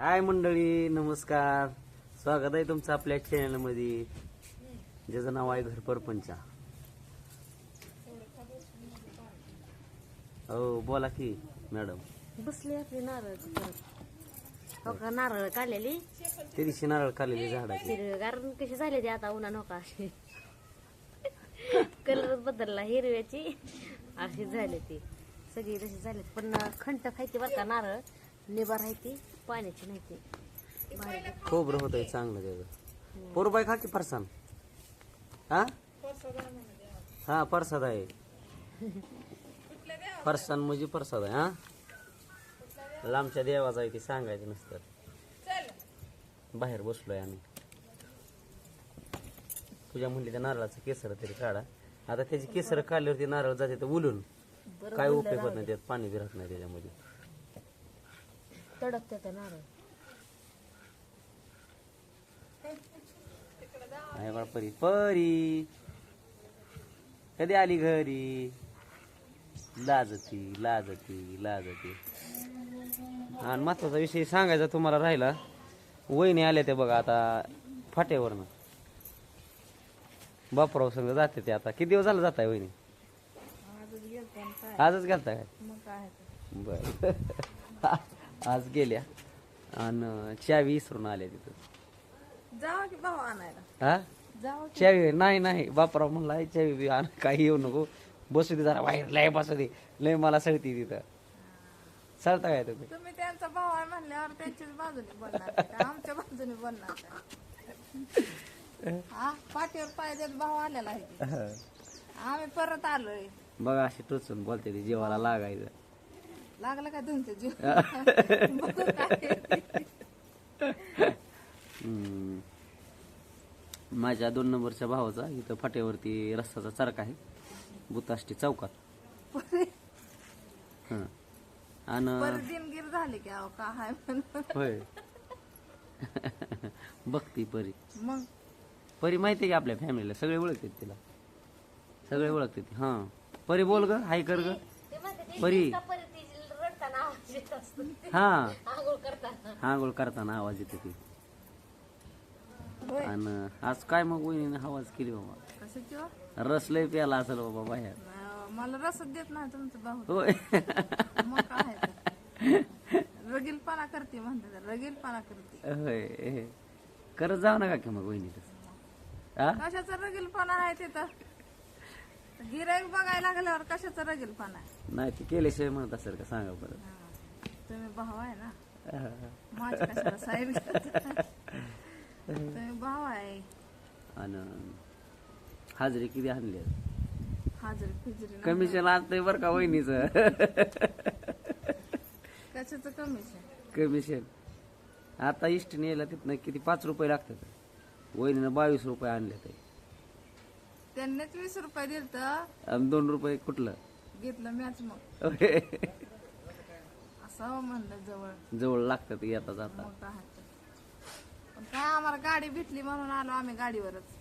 हाय मंडळी नमस्कार. स्वागत आहे तुमचं आपल्या चॅनलमध्ये ज्याचं नाव आहे घर परपंचा. हो बोला की मॅडम. बसली आपली नारळ हो का नारळ काढलेली? ते दिवशी नारळ खाल्लेली झाडाची. हिरवेगार कशी झाली ती आता उन्हा नका अशी. कलर बदलला हिरव्याची. अशी झाली ती. सगळी तशी झाली पण खंट खायची बरं का नारळ? निबार आहे ती. पाण्याची नाही ती. खोबरं होत आहे चांगलं त्याचं. पोरबाई खा की फरसान हा? हा प्रसाद आहे. फरसान म्हणजे प्रसाद आहे हा? लांबच्या देवाचा आहे ते सांगायचं नसतं. बाहेर बसलोय आम्ही. तुझ्या म्हणली त्या नारळाचं केसर तरी काढा. आता त्याची केसर काढल्यावरती नारळ जाते तर उलून. बरं काय बोललं उपयोग होत. नाही त्यात पाणी बिरत नाही त्याच्यामध्ये. तडकते त्या नारळ. आहे बा परी परी. कधी आली घरी? लाजती लाजती लाजती. आणि महत्त्वाचा विषय सांगायचा तुम्हाला राहिला वहिनी आल्या ते बघा आता फाट्यावरनं. बापराव संग जाते ते आता. किती दिवस झालं जाताय वहिनी? आजच गेलता काय? बर. आज गेल्या. आणि चावी विसरून आल्या तिथं. जावा की भाऊ आणायला? हा? चावी नाही नाही. बापराव म्हणला चावी बी आण. काही येऊ नको. बसू दे जरा बाहेर. लय बसू दे. लय मला सळती तिथं. सळता काय तुम्ही? तुम्ही त्यांचा भाऊ आहे म्हणल्यावर त्यांच्याच बाजूने बोलणार आमच्या बाजूने बोलणार हा? पाठीवर पाय देत भाऊ आलेला आहे. आम्ही परत आलोय. बघा अशी टोचून बोलते ती. जीवाला लागायचं. लागलं का तुमचं जीव. माझ्या दोन नंबरच्या भावाचा इथं फाट्यावरती रस्त्याचा चरका आहे. बुताष्टी चौकात. हं. आणि परत दिनगीर झाले की अहो का हाय म्हणून. होय. बघती परी. मग? परी माहिती आहे की आपल्या फॅमिलीला सगळे ओळखतात तिला. सगळे ओळखतात हा. परी बोल ग हाय कर ग. परी का परी ती रडताना आवाज येत असतो हा. आंघोळ करताना. आवाज येते ती आणि आज काय मग वहिनीने आवाज केली बाबा? हो? रस लय प्याला असेल बाबा बाहेर. मला रसच देत नाही तुमचं भाऊ. होय. तर. रगीलपणा करते म्हणते तर, रगीलपणा करते. होय करत जाऊ नका की मग वहिनी तसं. कशाचा रगीलपणा आहे तिथं गिराईक बघायला लागल्यावर कशाचा रगीलपणा नाही ते केल्याशिवाय म्हणत असेल का? सांगा परत. तुम्ही भाऊ आहे ना. माझ्या कशाला साहेब तुम्ही भाऊ आहे. आणि हाजरी किती आणली? हाजरी फिजरी. कमिशन आणतंय बरं का वहिनीचं? कशाचं कमिशन कमिशन आता इष्टीने यायला तिथनं किती पाच रुपये लागतात. वहिनीनं बावीस रुपये आणले ते. त्यांनीच वीस रुपये दिलत. आणि दोन रुपये कुठलं? घेतलं मॅच मग. म्हणलं जवळ. जवळ लागतात येता जाता. मग काय तर. पण काय आम्हाला गाडी भेटली म्हणून आलो आम्ही गाडीवरच.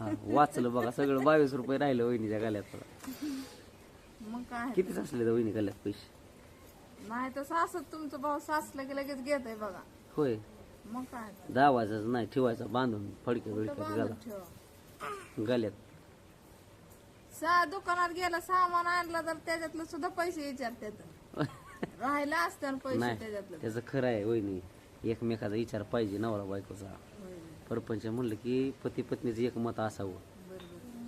हा वाचलं बघा सगळं बावीस रुपये राहिलं वहिनीच्या गाल्यात मग काय कितीच असले तर वहिनी गाल्यात पैसे? नाही तर सासत तुमचं भाऊ सासलं की लगेच घेत आहे बघा. होय. मग काय तर. दावायचाच नाही ठेवायचा बांधून फडक्या कुठं बिडक्यात बांधून गाला ठेवा? गाल्यात सा दुकानात गेलं सामान आणलं तर त्याच्यातलं सुद्धा पैसे विचारतात. राहिलं असतं पैसे नाही त्याचं खरं आहे वहिनी. एकमेकाचा विचार पाहिजे नवरा बायकोचा. परपंच म्हणलं की पती पत्नीचं एक मत असावं.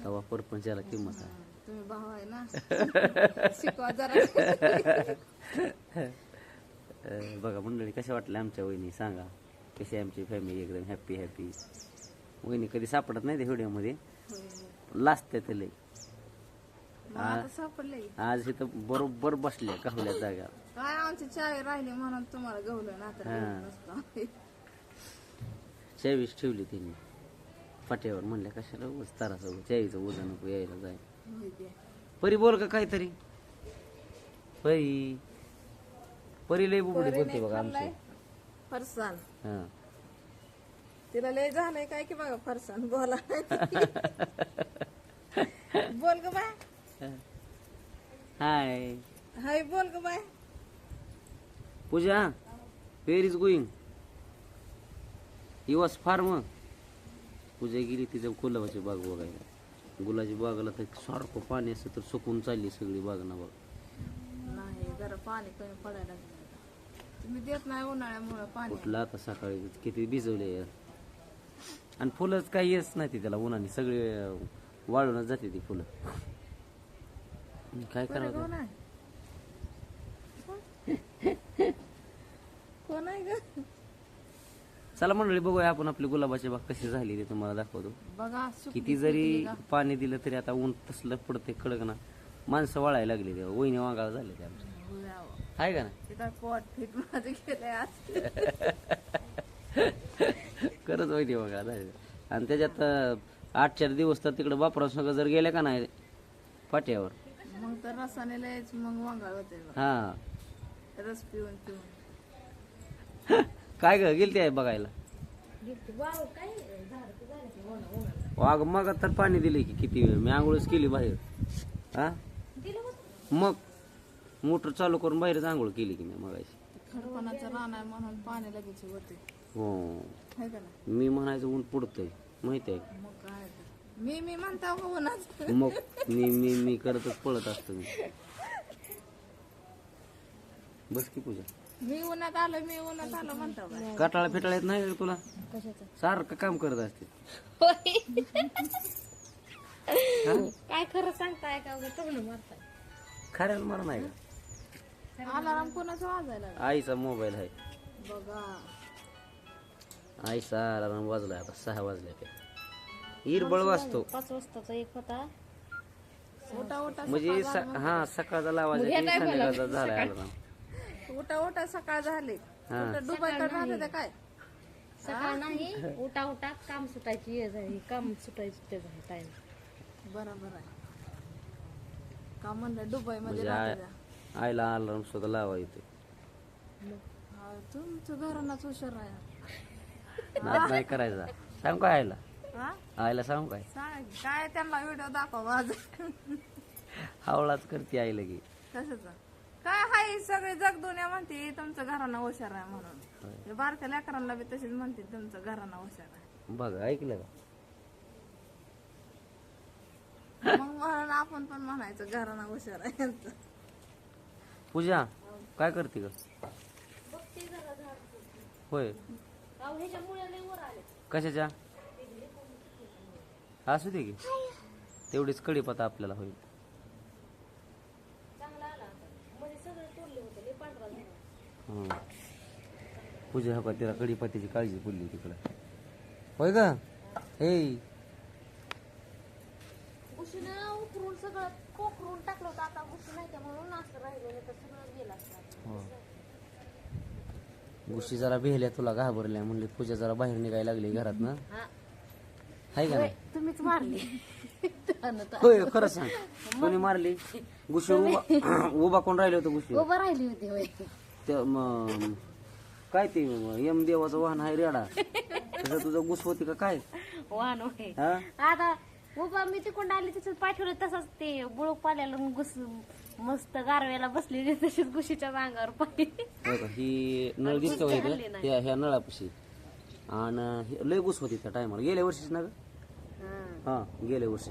तेव्हा परपंचाला किंमत आहे. तुम्ही भाऊ आहे ना. शिकवा जरा. अं, बघा मंडळी कशा वाटल्या आमच्या वहिनी? सांगा. कशी आमची फॅमिली एकदम हॅप्पी हॅप्पी वहिनी कधी सापडत नाही त्या व्हिडिओमध्ये होय, लाजते ते लय मग आता सापडले आज इथं बरोबर बसल्या काहुल्या जागा. काय आमची चावी राहिली म्हणून तुम्हाला गवलं ना तर. गवलं नसतं. चावीस ठेवली तिने. फाट्यावर म्हणल्या कशाला उगाच ताराचं चावीचं वजन नको यायला जाय. होय की. परी बोल का काहीतरी? परी. परी लय बुबडी बोलते बघा आमची. खाल्लाय? फरसाण हा. तिला लय झालंय काय की बघा फरसाण बोला बोल ग बाय. हाय हाय बोल ग bye. Pooja where is going दिवस फार मग पूजा गेली तिच्या गुलाबाची बाग बघायला. गुलाबाची बागाला तर सारखं पाणी असतं तर सुकून चालली सगळी बाग ना बघ नाही जरा पाणी कमी पडायला लागलं आता. तुम्ही देत नाही उन्हाळ्यामुळे पाणी. कुठलं आता सकाळी किती भिजवले. यार आणि फुलंच काही येत नाही ती त्याला उन्हाने सगळे वाळूनच जाते ती फुलं. काय करावं कोण आहे? ग? चला मंडळी बघूया आपण आपली गुलाबाची बाग कशी झाली ते तुम्हाला दाखवतो. किती जरी पाणी दिलं तरी आता ऊन तसलं पडते कडक ना. माणसं वाळायला लागली तेव्हा. वहिनी वांगाळ झाले ते आमच्या आहे का ना खरंच वहिनी वांगाळ झाले. आणि त्याच्यात आठ चार दिवस तर तिकडे बापरा सगळं जर गेले का नाही पाट्यावर? मग तर रसाने लयच मग वांगाळ होते. हा. रस पिऊन पिऊन. काय ग गेलती आहे बघायला? वाघ मग तर पाणी दिले की किती वेळ. मी आंघोळच केली बाहेर. हा? मग? मोटर चालू करून बाहेरच आंघोळ केली की मी मगाशी? खडपणाचं रान आहे म्हणून पाणी लगेच होते. हो. है का मी म्हणायचं ऊन पडतंय माहिती आहे. मग काय. मी मी म्हणता उन्हाच. मग मी मी मी करतच पळत असतो मी. बस की पूजा. मी उन्हात आलो मी उन्हात आलो म्हणतो का काटाळा फेटाळा येत नाही तुला? सारखं काम करत असते. काय खरं सांगताय का उगाच टोमणं मारताय? खऱ्याला मार नाही का? अलाराम कोणाचं वाजायला लागला? आईचा मोबाईल आहे. बघा. आईचा अलार्म वाजलाय आता सहा वाजल्या इरबळ वाजतो. पाच वाजताचा एक होता. उठा उठा म्हणजे स- हा सकाळचा लावायचा की संध्याकाळचा अलार्म उठा उठा सकाळ झाले. हा. कुठं डुबायकडे राहते ते काय? सकाळ नाही. उठा उठा काम सुटायची हे झाली. काम सुटायची ते झाली टाइम बरोबर आहे. का म्हणलं दुबई मध्ये म्हणजे राहते आय- आईला अलार्म सुद्धा लावा येते हा, तुमचं घरांनाच हुशार आहे नाद नाही करायचा. सांग काय आईला? हा? आईला सांग काय? सांग काय त्यांना व्हिडिओ दाखव माझं. हावळाच करते आईला की कशाच काय हाय सगळे जग दुनिया म्हणते तुमचं घरांना हुशार आहे म्हणून. हे बारक्या लेकरांना बी तशीच म्हणते तुमचं घरांना हुशार आहे. बघ ऐकलं का? मग म्हणून आपण पण म्हणायचं घरांना हुशार आहे यांचं. पूजा काय करते ग? होय. कशाच्या? असू दे की. तेवढीच कडीपत्ता आपल्याला होईल. हं. पूजा हा तिला कडीपत्त्याची काळजी पडली तिकडं. होय का? हे उशीनं उकरून सगळं कोकरून टाकलं होतं आता उशी नाही त्या म्हणून असं राहिलं नाही तर सगळं गेलं असतं गुशी जरा भेल्या तुला घाबरल्या म्हणले पूजा जरा बाहेर निघायला लागली घरात ना हा. हाय का नाही? तुम्हीच मारली. होय खरं सांग. कोणी मारली. गुशी उभा उभा कोण राहिले होतं गुशी उभं राहिली होती होय. ते म- काय ते यम देवाचं वाहन आहे रेडा तसं तुझं गुस होती का काय? वाहन होय. हा? आता उभा मी तिकडून आली तिथं पाय ठेवलं तसंच ते बुळूक पाल्याला घुस मस्त गारव्याला बसलेली तशीच गुशीच्या अंगावर का? ही नळ दिसतो? ह्या ह्या नळापाशी. आणि हे लय गुस होती त्या टायमाला. गेल्या वर्षीच ना ग? हा. गेल्या वर्षी.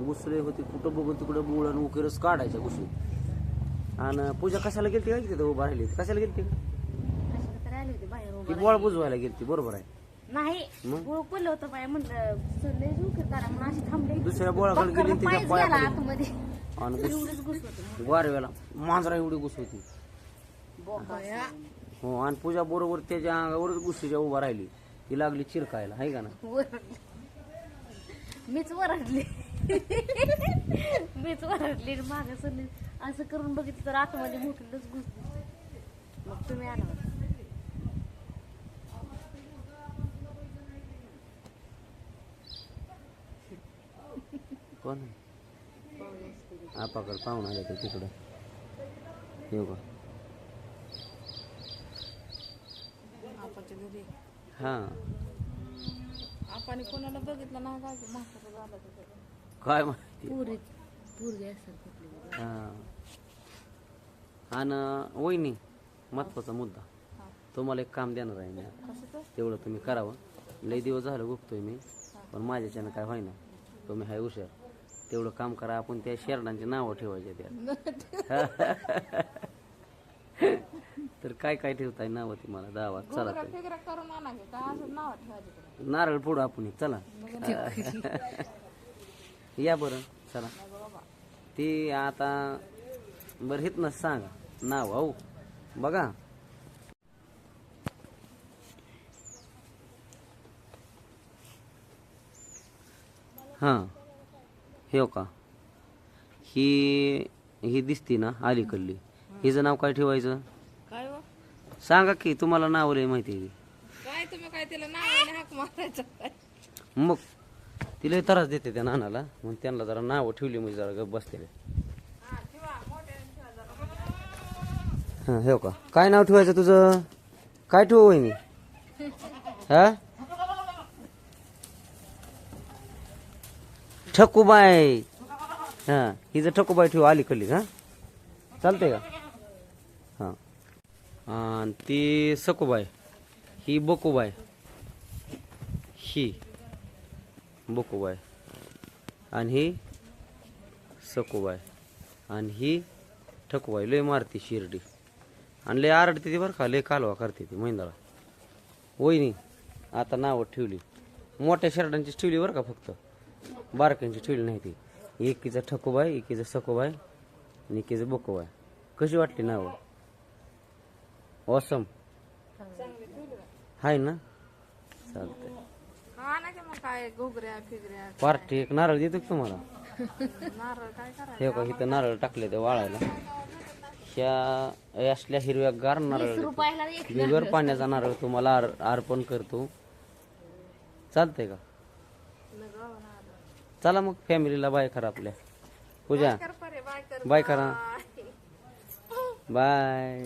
गुसले होते कुठं बघून तिकडं बुळ आणि उकेरच काढायच्या गुशी आणि पूजा कशाला गेलती काय तिथं उभा राहिली कशाला गेलती? बाहेर ती बोळ बुजवायला गेलती बरोबर आहे. नाही होतं म्हटलं म्हणून अशी थांबले. दुसऱ्या बोळाकडे गेली तिच्या गेला आतमध्ये. आणि घुस वारव्याला मांजरा एवढी गुस होती. हो आणि पूजा बरोबर त्याच्या अंगावरच गुस्सीच्या उभा राहिली. ती लागली चिरकायला हाय का ना. मीच वरडली. मीच वरडली मागे सरली असं करून बघितलं तर आतमध्ये मोठीच घुसली. मग तुम्ही आला. कोण? आपाकडे पाहून आले ते तिकडं. येऊ का हा. कोणाला बघितलं ना काय म्हातारं झालं माहिती? पुरी पुरगी असेल कुठली हा. आणि वहिनी महत्त्वाचा मुद्दा. तुम्हाला एक काम देणार आहे मी. कसं तर? तेवढं तुम्ही करावं. लई दिवस झालं बघतोय मी पण माझ्याच्यानं काय व्हायना तुम्ही हाय हुशार. तेवढं काम करा आपण त्या शेरडांची नावं ठेवायचे त्या तर काय काय ठेवताय नावं ती मला दावा चला घुगऱ्या तर. फिगऱ्या करून आणा की काय असं नाव ठेवायचे तुला? नारळ फोडू आपण एक, चला. या बरं चला. ती आता बरं हितनं सांगा. नाव हो बघा. हां. हे हो का? ही ही दिसती ना अलीकडली. हिचं नाव काय ठेवायचं? हो सांगा की तुम्हाला नाव लय माहिती आहे. काय तुम्ही काय तिला नावाने हाक मारायचं काय? मग तिला त्रास देते त्या नानाला. मग त्यांना जरा नावं ठेवली म्हणजे जरा गप बसते हा हे का काय नाव ठेवायचं तुझं? काय ठेवू वहिनी? हा? ठकूबाई. हा हिचं ठकूबाई ठेवू अलीकडली हा? चालतंय का? आणि ती सकोबाय ही बकुबाई ही बोकोबाय आणि ही सकोबाय आणि ही ठकूबाई लय मारते शिर्डी. आणि लय आरडते ती बरं का लय कालवा करते ती महिंदाला वहिनी आता नावं ठेवली. मोठ्या शर्टांचीच ठेवली बरं का फक्त. बारक्यांची ठेवली नाही ती. एकीचं ठकूबाई एकीचं सकोबाय आणि एकीचं बकुबाई कशी वाटली नावं? ऑसम हाय ना? चालतंय. हा ना की मग काय घुगऱ्या फिगऱ्या? पार्टी एक नारळ देतो का तुम्हाला? नारळ काय करायचं? हे का इथं नारळ टाकले ते वाळायला. ह्या असल्या हिरव्या गार नारळ रुपयाला एक बिगर पाण्याचा नारळ तुम्हाला अर- अर्पण करतो. चालतंय का? चला मग फॅमिलीला बाय करा आपल्या. पूजा. कर परे बाय कर बाय करा. बाय.